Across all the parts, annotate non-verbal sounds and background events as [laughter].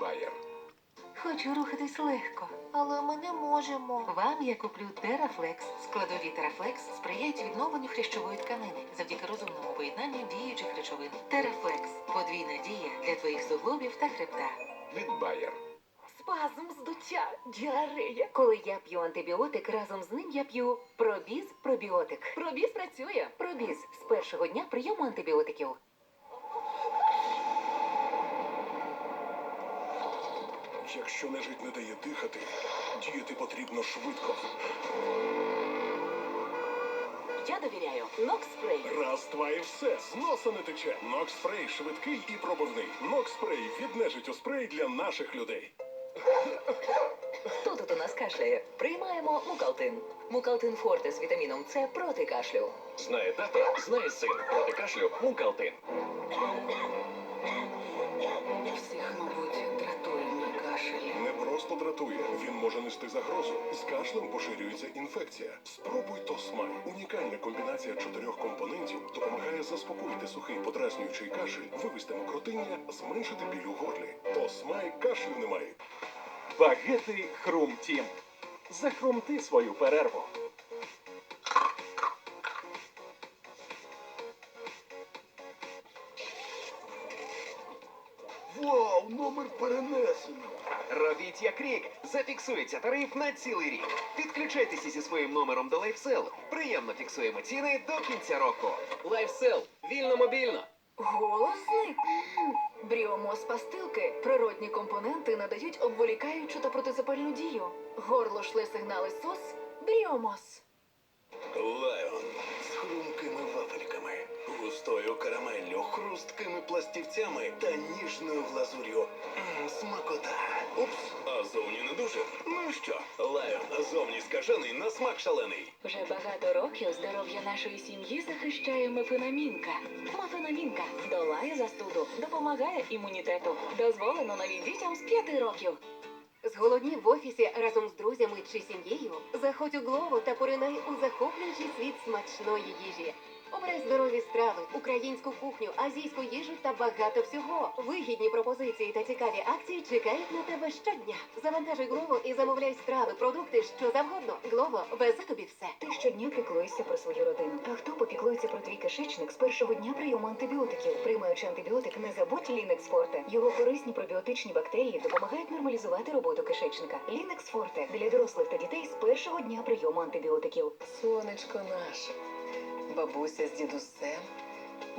Bayer. Хочу рухатись легко. Але ми не можемо. Вам я куплю Терафлекс. Складові Терафлекс сприяють відновленню хрящової тканини завдяки розумному поєднанню діючих речовин. Терафлекс подвійна дія для твоїх суглобів та хребта. Від Bayer. Спазм, здуття, діарея. Коли я п'ю антибіотик, разом з ним я п'ю пробіз пробіотик. Пробіз працює. Пробіз з першого дня прийому антибіотиків. Якщо нежить не дає дихати, діяти потрібно швидко. Я довіряю Нокспрей. Раз, два і все. З носа не тече. Нокспрей швидкий і пробивний. Нокспрей від нежиттю спрей для наших людей. Хто тут у нас кашляє? Приймаємо мукалтин. Мукалтин Форте з вітаміном С проти кашлю. Знає тато, знає син. Проти кашлю Мукалтин. Всіх, мабуть, дратує, він може нести загрозу. З кашлем поширюється інфекція. Спробуй Тосмай. Унікальна комбінація чотирьох компонентів допомагає заспокоїти сухий подразнюючий кашель, вивести мокротиння, зменшити біль у горлі. Тосмай кашлю немає. Багети Хрум Тім. Захрумти свою перерву. Робіть як рік. Зафіксується тариф на цілий рік. Підключайтеся зі своїм номером до LifeSell. Приємно фіксуємо ціни до кінця року. LifeSell. Вільно мобільно. Голосник. Бріомос пастилки. Природні компоненти надають обволікаючу та протизапальну дію. Горло шле сигнали СОС. Бріомос. Лайон густою карамеллю, хрусткими пластівцями та ніжною глазур'ю. Смакота. Упс, а зовні не дуже. Ну що, Лайон, зовні скажений, на смак шалений. Вже багато років здоров'я нашої сім'ї захищає мефенамінка. Мефенамінка долає застуду, допомагає імунітету. Дозволено навіть дітям з п'яти років. Зголоднів в офісі разом з друзями чи сім'єю. Заходь у Глову та поринай у захоплюючий світ смачної їжі. Обирай здорові страви, українську кухню, азійську їжу та багато всього. Вигідні пропозиції та цікаві акції чекають на тебе щодня. Завантажуй Глову і замовляй страви, продукти, що завгодно. Глово везе тобі все. Ти щодня піклуєшся про свою родину. А хто попіклується про твій кишечник з першого дня прийому антибіотиків? Приймаючи антибіотик, не забудь Лінекс Форте. Його корисні пробіотичні бактерії допомагають нормалізувати роботу кишечника. Лінекс Форте для дорослих та дітей з першого дня прийому антибіотиків. Сонечко наше, бабуся з дідусем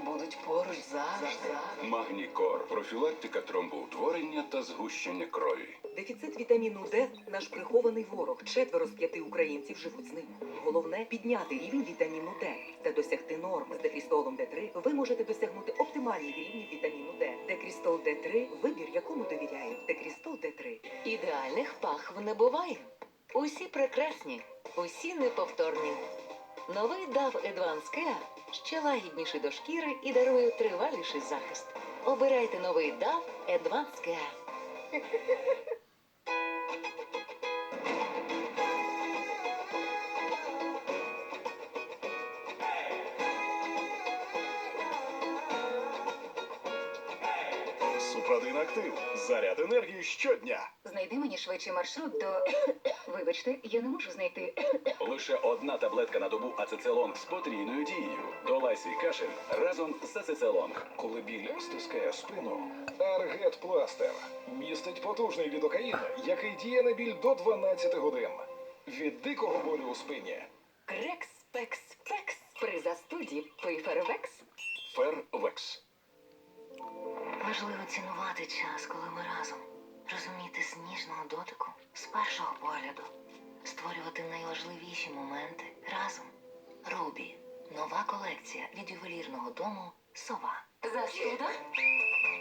будуть поруч завжди. Магнікор. Профілактика тромбоутворення та згущення крові. Дефіцит вітаміну Д наш прихований ворог. Четверо з п'яти українців живуть з ним. Головне підняти рівень вітаміну Д та досягти норм. З декрістолом Д3 ви можете досягнути оптимальних рівнів вітаміну Д. Декрістол Д3 вибір, якому довіряють. Декрістол Д3. Ідеальних пахв не буває. Усі прекрасні, усі неповторні. Новий DAV Advanced Care ще лагідніший до шкіри і дарує триваліший захист. Обирайте новий DAV Advanced Care. Супродин актив. Заряд енергії щодня. Знайди мені швидший маршрут до. [coughs] Вибачте, я не можу знайти. [coughs] Лише одна таблетка на добу ацецелонг з потрійною дією. Долай свій кашель разом з ацецелонг. Коли біль стискає спину, Аргет Пластер містить потужний лідокаїн, який діє на біль до 12 годин. Від дикого болю у спині. Крекс, пекс, пекс. При застуді пий фервекс. Фервекс. Важливо цінувати час, коли ми разом. Розуміти з ніжного дотику, з першого погляду, створювати найважливіші моменти разом. Рубі. Нова колекція від ювелірного дому Сова. Застуда?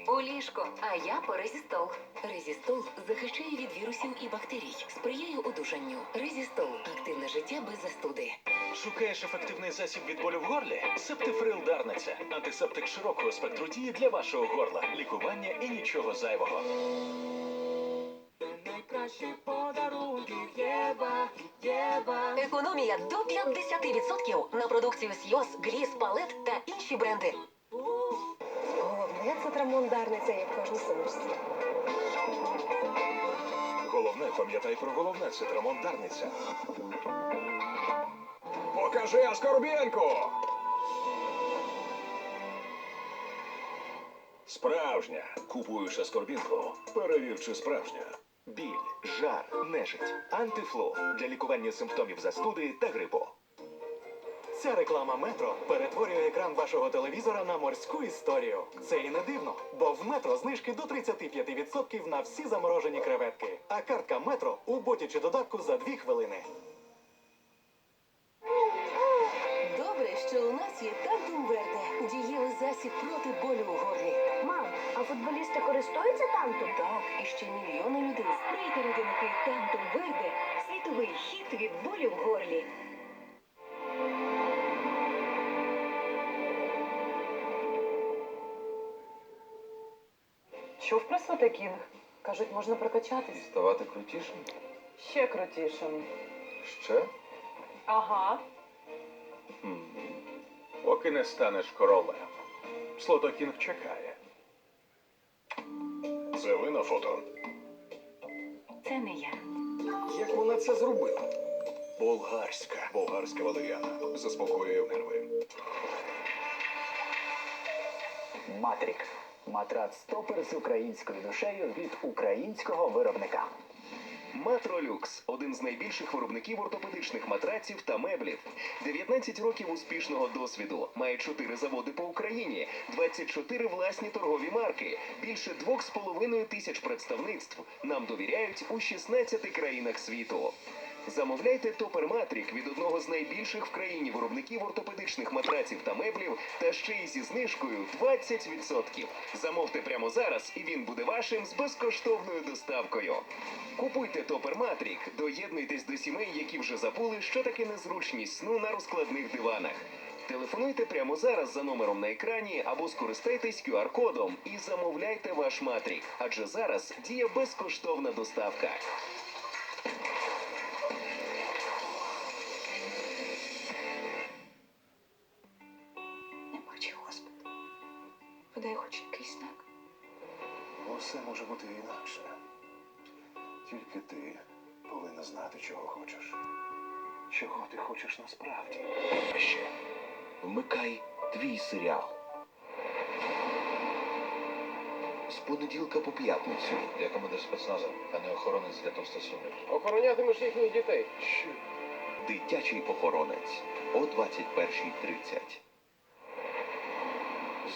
У ліжко, а я по резістол. Резістол захищає від вірусів і бактерій, сприяє одужанню. Резістол активне життя без застуди. Шукаєш ефективний засіб від болю в горлі? Септифрил Дарниця. Антисептик широкого спектру дії для вашого горла. Лікування і нічого зайвого. Економія до 50% на продукцію Сйоз, Гліс, Палет та інші бренди. Головне це трамондарниця, як кожній сумочці. Скорбіне, пам'ятай про головне, це трамондарниця. Покажи Аскорбінку! Справжня. Купуєш аскорбінку. Перевір, чи справжня. Біль, жар, нежить, антифлу для лікування симптомів застуди та грипу. Ця реклама метро перетворює екран вашого телевізора на морську історію. Це і не дивно, бо в метро знижки до 35% на всі заморожені креветки. А картка метро у боті чи додатку за 2 хвилини. Добре, що у нас є Тантум Верде. Дієвий засіб проти болю у горлі. А футболісти користуються тантом? Так, і ще мільйони людей. Сприйте родинки Тантум Верде. Світовий хід від болю в горлі. Що в пресоте? Кажуть, можна прокачатись. Ставати крутішим? Ще крутішим. Ще? Ага. Поки не станеш королем. Слотокінг чекає. Це ви на фото. Це не я. Як вона це зробила? Болгарська. Болгарська валеріана. Заспокоює нерви. Матрік. Матрац стопер з українською душею від українського виробника. Матролюкс один з найбільших виробників ортопедичних матраців та меблів. 19 років успішного досвіду. Має 4 заводи по Україні, 24 власні торгові марки, більше 2,5 тисяч представництв. Нам довіряють у 16 країнах світу. Замовляйте Топер Матрік від одного з найбільших в країні виробників ортопедичних матраців та меблів, та ще й зі знижкою 20%. Замовте прямо зараз, і він буде вашим з безкоштовною доставкою. Купуйте Топер Матрік, доєднуйтесь до сімей, які вже забули, що таке незручність сну на розкладних диванах. Телефонуйте прямо зараз за номером на екрані або скористайтесь QR-кодом і замовляйте ваш матрік, адже зараз діє безкоштовна доставка. Усе може бути інакше. Тільки ти повинна знати, чого хочеш. Чого ти хочеш насправді? А ще Вмикай твій серіал. З понеділка по п'ятницю. Я командир спецназу, а не охоронець для товстосумів. Охоронятимеш їхніх дітей. що? Дитячий охоронець о 21.30.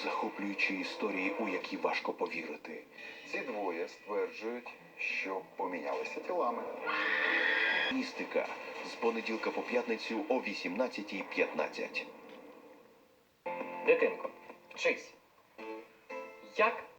Захоплюючі історії, у які важко повірити. Ці двоє стверджують, що помінялися тілами. Містика з понеділка по п'ятницю о 18.15. Дитинко, вчись. Як